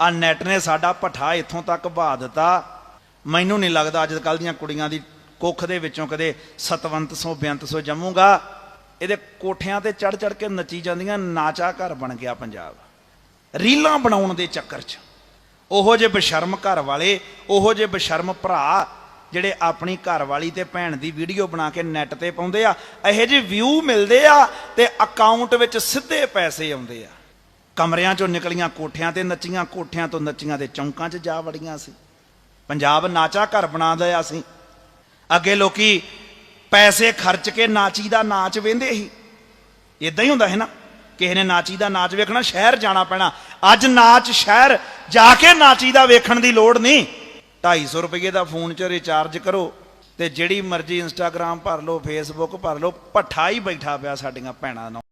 ਆ ਨੈਟ ਨੇ ਸਾਡਾ ਪੱਠਾ ਇੱਥੋਂ ਤੱਕ ਬਹਾ ਦਿੱਤਾ। ਮੈਨੂੰ ਨਹੀਂ ਲੱਗਦਾ ਅੱਜ ਕੱਲ ਦੀਆਂ ਕੁੜੀਆਂ ਦੀ ਕੁੱਖ ਦੇ ਵਿੱਚੋਂ ਕਦੇ ਸਤਵੰਤ ਸੋ, ਬੇਅੰਤ ਸੋ ਜੰਮੂਗਾ। ਇਹਦੇ ਕੋਠਿਆਂ ਤੇ ਚੜ ਚੜ ਕੇ ਨੱਚੀ ਜਾਂਦੀਆਂ ਨਾਚਾ ਘਰ ਬਣ ਗਿਆ ਪੰਜਾਬ। ਰੀਲਾਂ ਬਣਾਉਣ ਦੇ ਚੱਕਰ 'ਚ ਉਹੋ ਜੇ ਬਸ਼ਰਮ ਘਰ ਵਾਲੇ, ਉਹੋ ਜੇ ਬਸ਼ਰਮ ਭਰਾ ਜਿਹੜੇ ਆਪਣੀ ਘਰ ਵਾਲੀ ਤੇ ਭੈਣ ਦੀ ਵੀਡੀਓ ਬਣਾ ਕੇ ਨੈਟ ਤੇ ਪਾਉਂਦੇ ਆ, ਇਹੋ ਜਿਹੇ ਵਿਊ ਮਿਲਦੇ ਆ ਤੇ ਅਕਾਊਂਟ ਵਿੱਚ ਸਿੱਧੇ ਪੈਸੇ ਆਉਂਦੇ ਆ। ਕਮਰਿਆਂ ਚੋਂ ਨਿਕਲੀਆਂ ਕੋਠਿਆਂ ਤੇ ਨੱਚੀਆਂ, ਕੋਠਿਆਂ ਤੋਂ ਨੱਚੀਆਂ ਤੇ ਚੌਂਕਾਂ 'ਚ ਜਾ ਵੜੀਆਂ ਸੀ। ਪੰਜਾਬ ਨਾਚਾ ਘਰ ਬਣਾ ਦਿਆ ਸੀ। ਅੱਗੇ ਲੋਕੀ ਪੈਸੇ ਖਰਚ ਕੇ ਨਾਚੀ ਦਾ ਨਾਚ ਵੇਂਦੇ ਸੀ। ਇਦਾਂ ਹੀ ਹੁੰਦਾ ਹੈ ਨਾ, ਕਿਸੇ ਨੇ ਨਾਚੀ ਦਾ ਨਾਚ ਵੇਖਣਾ, ਸ਼ਹਿਰ ਜਾਣਾ ਪੈਣਾ। ਅੱਜ ਨਾਚ ਸ਼ਹਿਰ ਜਾ ਕੇ ਨਾਚੀ ਦਾ ਵੇਖਣ ਦੀ ਲੋੜ ਨਹੀਂ। 250 ਰੁਪਏ ਦਾ ਫੋਨ 'ਚ ਰਿਚਾਰਜ ਕਰੋ ਤੇ ਜਿਹੜੀ ਮਰਜ਼ੀ ਇੰਸਟਾਗ੍ਰam ਭਰ ਲਓ ਫੇਸਬੁੱਕ ਭਰ ਲਓ ਪੱਠਾ ਹੀ ਬੈਠਾ ਪਿਆ ਸਾਡੀਆਂ ਭੈਣਾਂ ਨਾਲ।